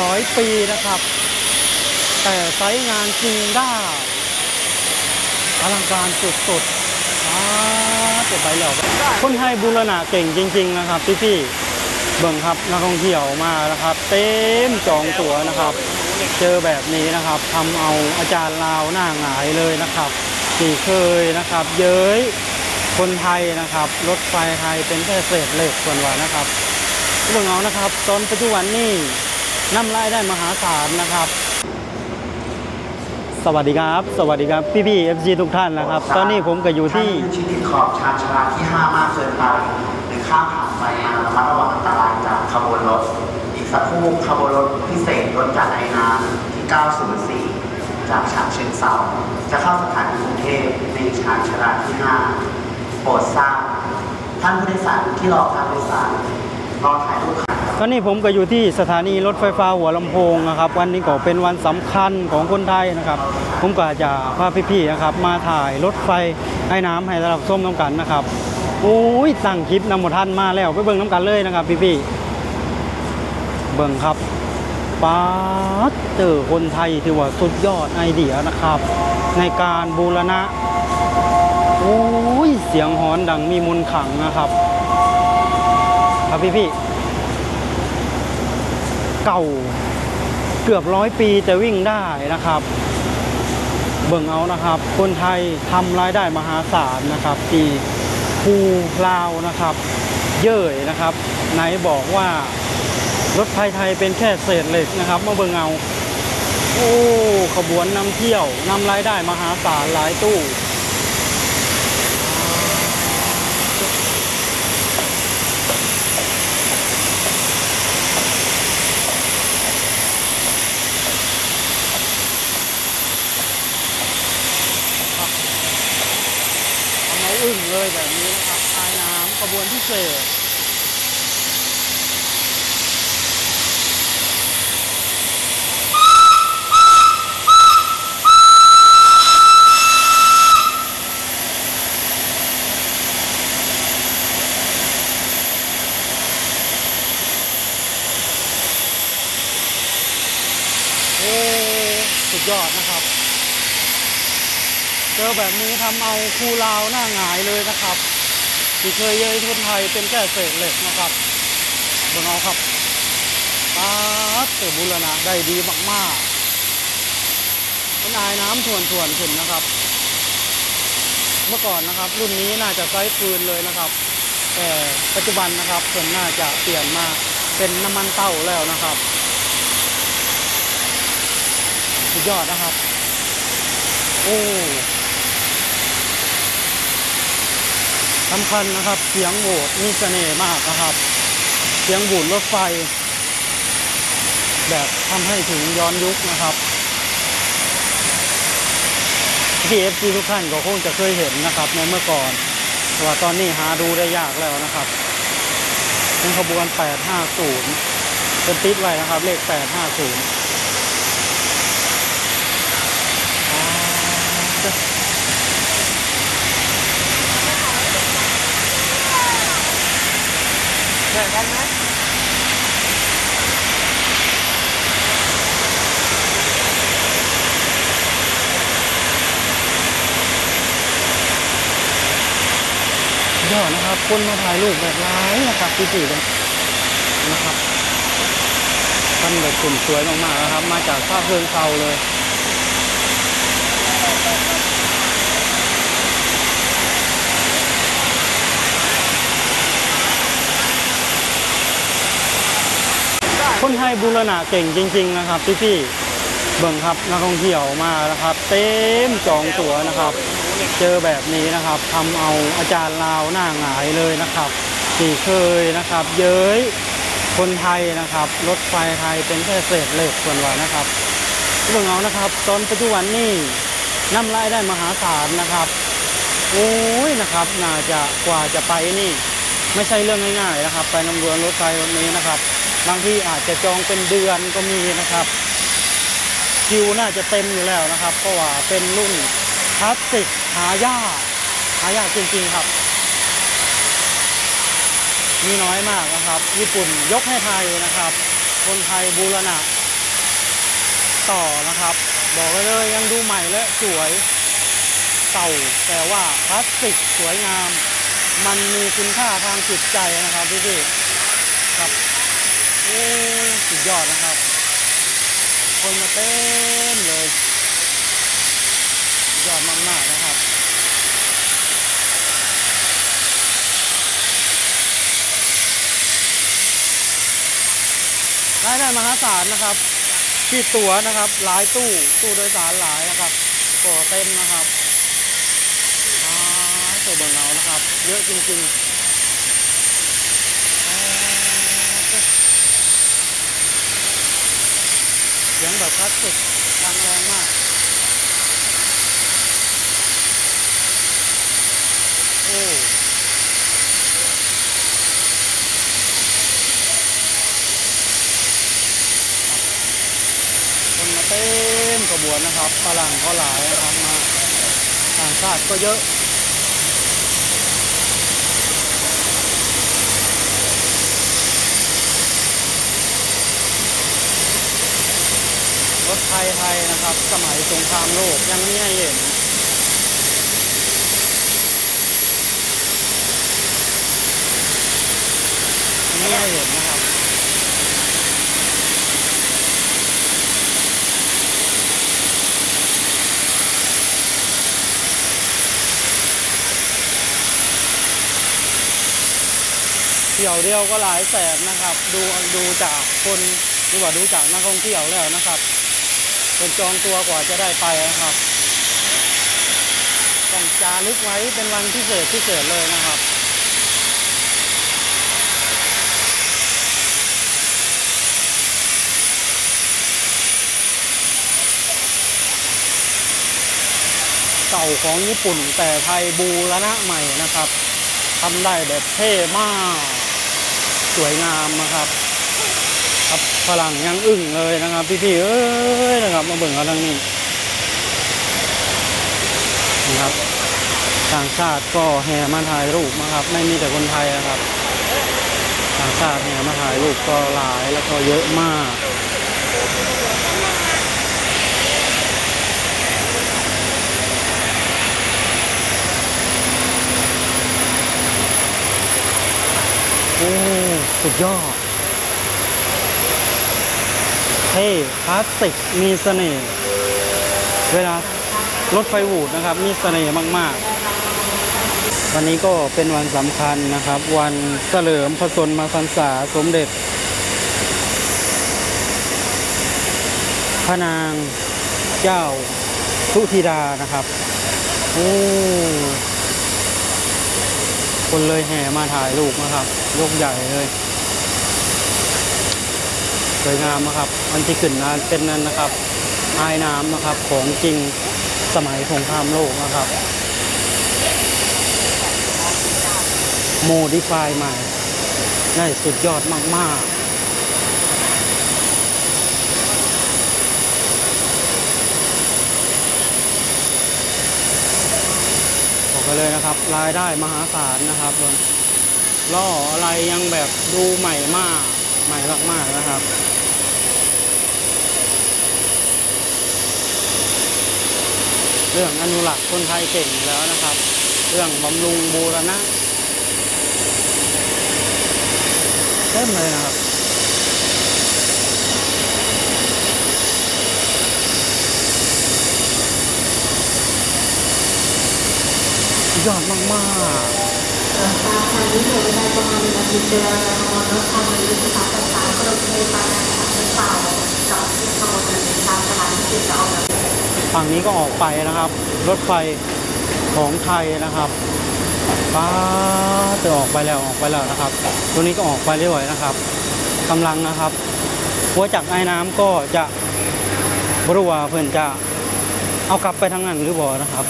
ร้อยปีนะครับ แต่ไซต์งานจริงได้อลังการสุดๆอ้าเจ็บไปแล้วคนไทยบูรณะเก่งจริง ๆ นะครับพี่ๆเบิ่งครับนักท่องเที่ยวมานะครับ เต็มจองตั๋วนะครับ เจอแบบนี้นะครับทำเอาอาจารย์ลาวหน้าหงายเลยนะครับที่เคยนะครับ เย้ยคนไทยนะครับ รถไฟไทยเป็นแค่เศษเหล็กส่วนว่านะครับเรื่องเอานะครับ ตอนปัจจุบันนี้ นำรายได้มหาศาลนะครับ สวัสดีครับ สวัสดีครับพี่พี่เอฟซีทุกท่านนะครับ ตอนนี้ผมก็อยู่ที่ท่านชิดติดขอบชานชาลาที่5มากเกินไปหรือข้ามผ่านไปมาระมัดระวังอันตรายจากขบวนรถ อีกสักครู่ขบวนรถพิเศษรถจากไอน้ำที่ 904 จากฉะเชิงเซาจะเข้าสถานีกรุงเทพในชานชาลาที่ 5 โปรดทราบท่านผู้โดยสารที่รอการโดยสารรอถ่ายรูป ค่ะตอนนี้ผมก็อยู่ที่สถานีรถไฟฟ้าหัวลำโพงนะครับ วันนี้ก็เป็นวันสำคัญของคนไทยนะครับ ผมก็จะพาพี่ๆนะครับมาถ่ายรถไฟให้น้ำให้ระดับส้มน้ำกันนะครับโอ้ยตั้งคลิปนำหมดท่านมาแล้วไปเบิ่งน้ำกันเลยนะครับ พี่ๆเบิ่งครับป๊าดเจอคนไทยถือว่าสุดยอดไอเดียนะครับ ในการบูรณะโอ้ยเสียงหอนดังมีมนขังนะครับ ครับพี่ๆ เก่าเกือบร้อยปีจะวิ่งได้นะครับ เบิ่งเอานะครับ คนไทยทำรายได้มหาศาลนะครับ ที่ภูลาวนะครับ เย่ยนะครับไหนบอกว่ารถไฟไทยเป็นแค่เศษเหล็กนะครับมาเบิ่งเอาโอ้ขบวนนำเที่ยวนำรายได้มหาศาลหลายตู้ ทำ เลยแบบนี้นะครับทายน้ำขบวนพิเศษ โอ้สุดยอดนะครับ เจอแบบนี้ทำเอาคูลาวหน้าหงายเลยนะครับที่เคยเย้ยคนไทยเป็นแค่เศษเหล็กนะครับบิ่งเอาครับป้าเตบุรณะได้ดีมากๆเป็นอายน้ำถ่วนๆขึ้นนะครับ เมื่อก่อนนะครับ รุ่นนี้น่าจะไซส์ปืนเลยนะครับ แต่ปัจจุบันนะครับผมน่าจะเปลี่ยนมาเป็นน้ำมันเต้าแล้วนะครับสุดยอดนะครับ โอ้ สำคัญนะครับ เสียงโหวดมีเสน่ห์มากนะครับ เสียงบูดรถไฟ แบบทำให้ถึงย้อนยุคนะครับที่เอฟซีทุกท่านก็คงจะเคยเห็นนะครับ ในเมื่อก่อนแต่ว่าตอนนี้หาดูได้ยากแล้วนะครับเป็นขบวน 850 เป็นติดไว้นะครับ เลข 850 อนนไหมยอดนะครับ คนมาถ่ายรูปแบบร้ายนะครับพี่สี่เลยนะครับท่านแบบกลุ่มสวยมากๆนะครับ มาจากภาคเพิงเซาเลย คนไทยบูรณะเก่งจริง ๆ นะครับพี่พี่ๆเบิ่งครับนักท่องเที่ยวมานะครับ เต็มจองตั๋วนะครับ เจอแบบนี้นะครับทำเอาอาจารย์ลาวหน้าหงายเลยนะครับที่เคยนะครับ เย้ยคนไทยนะครับ รถไฟไทยเป็นแค่เศษเหล็กส่วนว่านะครับเบิ่งเอานะครับ ตอนปัจจุบันนี้นำรายได้มหาศาลนะครับโอ้ยนะครับ น่าจะกว่าจะไปนี่ ไม่ใช่เรื่องง่ายๆนะครับ ไปนำรือนรถไฟรถนี้นะครับ บางที่อาจจะจองเป็นเดือนก็มีนะครับ คิวน่าจะเต็มอยู่แล้วนะครับ เพราะว่าเป็นรุ่นคลาสสิกหายากหายากจริงๆครับ มีน้อยมากนะครับ ญี่ปุ่นยกให้ไทยนะครับ คนไทยบูรณะ ต่อนะครับ บอกเลยยังดูใหม่และสวยเก่าแต่ว่าพลาสติกสวยงาม มันมีคุณค่าทางจิตใจนะครับพี่ๆครับ สุดยอดนะครับ คนมาเต็มเลย ยอดมาก ๆ นะครับรายได้มหาศาลนะครับที่ตั๋วนะครับ หลายตู้ ตู้โดยสารหลายนะครับก็เต็มนะครับอ่าตัวเบิงเรานะครับ เยอะจริง ๆอ่าเสียงแบบคลาสสิกดังแรงมากโอ้คนมาเต็มขบวนนะครับฝรั่งก็หลายนะครับมาต่างชาติก็เยอะ รถไท ยไทยนะครับ สมัยสงครามโลกยังมีให้เห็นมีให้เห็นนะครับเที่ยวเดียวก็หลายแสนนะครับ ดูดูจากคนหรือว่าดูจากนักท่องเที่ยวแล้วนะครับ เป็นจองตัวกว่าจะได้ไปนะครับต้องจารึกไว้เป็นวันพิเศษพิเศษเลยนะครับเก่าของญี่ปุ่นแต่ไทยบูรณะใหม่นะครับทำได้แบบเท่มาก สวยงามนะครับ ครับฝรั่งยังอึ้งเลยนะครับพี่ๆเอ้ยนะครับมาเบิ่งเขาทางนี้นะครับต่างชาติก็แห่มาถ่ายรูปนะครับ ไม่มีแต่คนไทยนะครับ ต่างชาติแห่มาถ่ายรูปก็หลายแล้วก็เยอะมากโอ้สุดยอด เท่คลาสสิกมีเสน่ห์เวลารถไฟหวูดนะครับ มีเสน่ห์มากๆ วันนี้ก็เป็นวันสำคัญนะครับ วันเฉลิมพระชนมพรรษาสมเด็จ พระนางเจ้าสุธิดานะครับโอ้คนเลยแห่มาถ่ายรูปนะครับ ยกใหญ่เลย สวยงามนะครับ มันที่ขึ้นนานเป็นนั้นนะครับอายน้ำนะครับของจริงสมัยสงครามโลกนะครับ โมดิฟายใหม่ได้สุดยอดมาก ๆบอกกันเลยนะครับ รายได้มหาศาลนะครับล่ออะไรยังแบบดูใหม่มาก ใหม่มากๆนะครับเรื่องอนุรักษ์คนไทยเก่งแล้วนะครับ เรื่องบำรุงบูรณะเต็มเลยนะครับ ยอดมากร ฝั่งนี้ก็ออกไปนะครับ รถไฟของไทยนะครับป้าจะออกไปแล้วออกไปแล้วนะครับ ตัวนี้ก็ออกไปเรื่อยๆนะครับกำลังนะครับหัวจากไอ้น้ำก็จะบรู้ว่าเพื่อนจะเอากลับไปทางนั้นหรือบ่นะครับ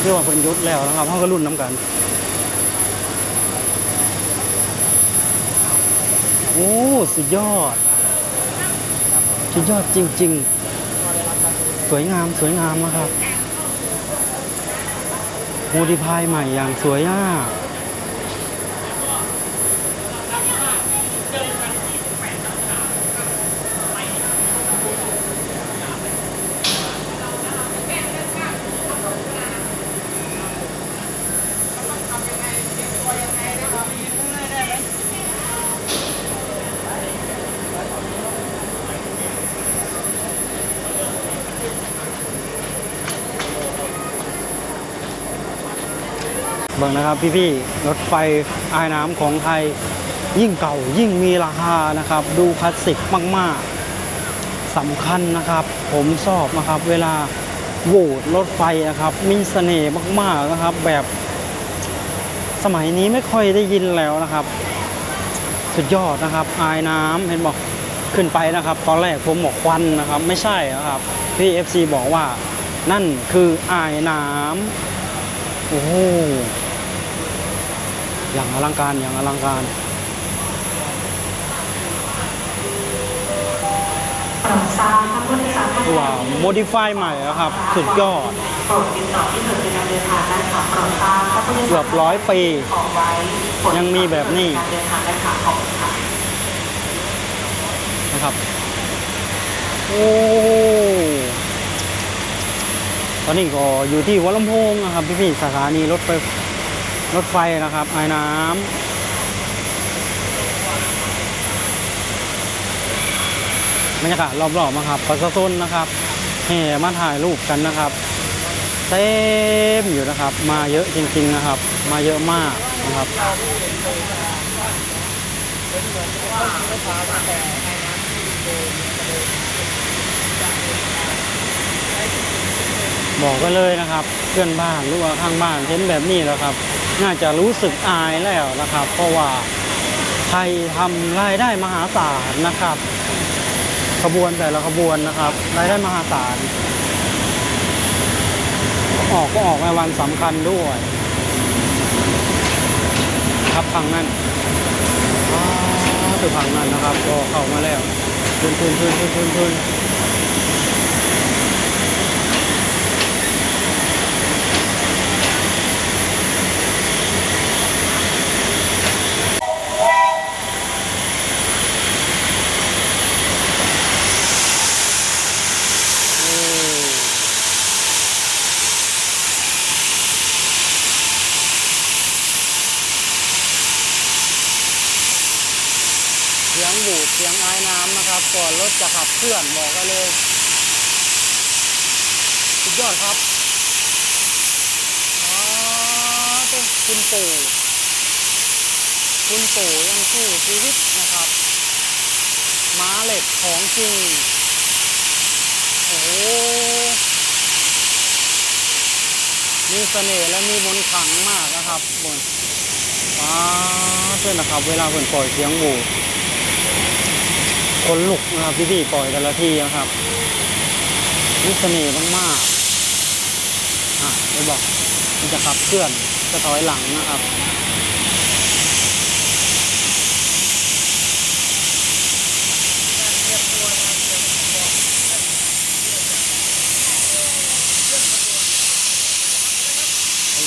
เรียกว่าเพื่อนยุดแล้วนะครับเขาก็รุ่นน้ำกันโอ้สุดยอด สุดยอดจริง ๆ วยงามสวยงามนะครับโมดิพายใหม่อย่างสวยมา บิ่งนะครับพี่ๆรถไฟอายน้ำของไทยยิ่งเก่ายิ่งมีราคานะครับ ดูคลาสสิกมากๆสำคัญนะครับ ผมชอบนะครับ เวลาโหวตรถไฟนะครับ มีเสน่ห์มากๆนะครับ แบบสมัยนี้ไม่ค่อยได้ยินแล้วนะครับ สุดยอดนะครับ อายน้ำเห็นบอกขึ้นไปนะครับ ตอนแรกผมบอกควันนะครับ ไม่ใช่นะครับพี่ FC บอกว่านั่นคืออายน้ำโอ้โห อย่างอลังการอย่างอลังการโปรดทราบท่านผู้โดยสารท่านใดว่าโมดิฟายใหม่แล้วครับ สุดยอดโปรดติดต่อที่หน่วยบริการเดินทางได้ค่ะโปรดทราบท่านผู้โดยสารเกือบร้อยปีขอไว้โปรดติดต่อยังมีแบบนี้การเดินทางได้ค่ะขอบคุณค่ะนะครับ โอ้ตอนนี้ก็อยู่ที่หัวลำโพงนะครับ พี่ๆสถานีรถไฟ รถไฟนะครับไอ้น้ำบรรยากาศรอบๆนะครับประชาชนนะครับแห่มาถ่ายรูปกันนะครับเต็มอยู่นะครับ มาเยอะจริงๆนะครับ มาเยอะมากนะครับบอกกันเลยนะครับ เพื่อนบ้านหรือว่าข้างบ้านเห็นแบบนี้แล้วครับ น่าจะรู้สึกอายแล้วนะครับ เพราะว่าไทยทำรายได้มหาศาลนะครับ ขบวนแต่ละขบวนนะครับรายได้มหาศาลออกก็ออกในวันสำคัญด้วยครับฝั่งนั้นคือฝั่งนั้นนะครับ ก็เข้ามาแล้วทุนทุนทุนทุนทุนทุน เสียงบูดเสียงไอ้น้ำนะครับ ก่อนรถ จะขับเคลื่อนบอกกันเลย สุดยอดครับอ๋อตัวคุณปู่คุณปู่ยังสู้ชีวิตนะครับม้าเหล็กของจริงโอ้มีเสน่ห์และมีมนต์ขลังมากนะครับบนป้าเพื่อนนะครับ เวลาเพื่อนปล่อยเสียงบู คนลุกนะครับพี่พี่ๆปล่อยแต่ละทีนะครับมีเสน่ห์มากๆอะเดี๋ยวบอกมันจะขับเคลื่อนจะถอยหลังนะครับ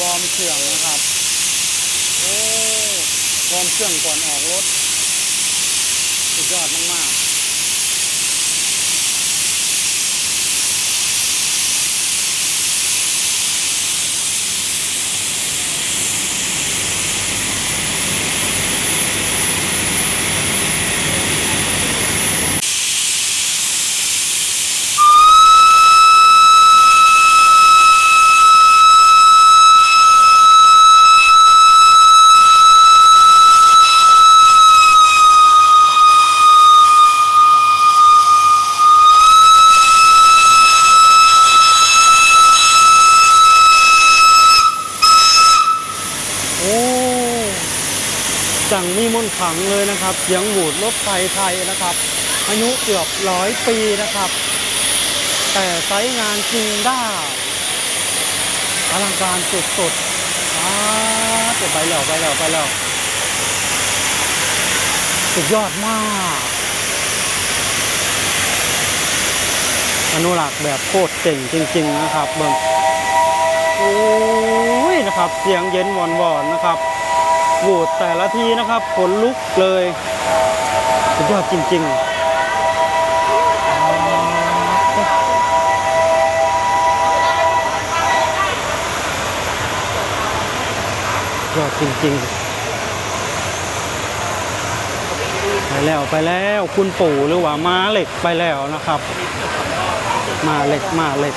วอร์มเครื่องนะครับ โอ้ วอร์มเครื่องก่อนออกรถ สุดยอดมากๆ จังมีมนต์ขลังเลยนะครับ เสียงหวูดรถไฟไทยนะครับ อายุเกือบร้อยปีนะครับ แต่ใช้งานจริงได้อลังการสุดๆอ้าวไปแล้วไปแล้วไปแล้วสุดยอดมากอนุรักษ์แบบโคตรเจ๋งจริง ๆ นะครับเบิ่งโอ้ยนะครับ เสียงเย็นหวอนๆนะครับ โหแต่ละทีนะครับขนลุกเลย สุดยอดจริง ๆยอดจริงๆ ไปแล้วไปแล้วคุณปู่หรือว่าม้าเหล็กไปแล้วนะครับ มาเหล็กมาเหล็ก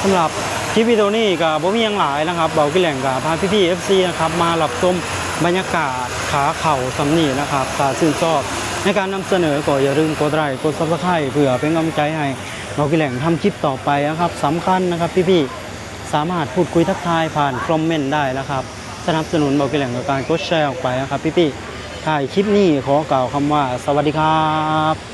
สำหรับ คลิปวิดีโอนี้กับบ่มียังหลายนะครับเบากิแหล่งกับพาพี่ๆ FC นะครับมารับชมบรรยากาศขาเข่าสำนีนะครับถ้าชื่นชอบ ในการนำเสนอก็อย่าลืมกดไลค์กด Subscribe เพื่อเป็นกำลังใจให้เบากิแหล่งทำคลิปต่อไปนะครับสำคัญนะครับพี่ๆสามารถพูดคุยทักทายผ่านคอมเมนต์ได้นะครับสนับสนุนเบากิแหล่งกับการกดแชร์ออกไปนะครับพี่ๆถ่ายคลิปนี้ขอกล่าวคำว่า สวัสดีครับ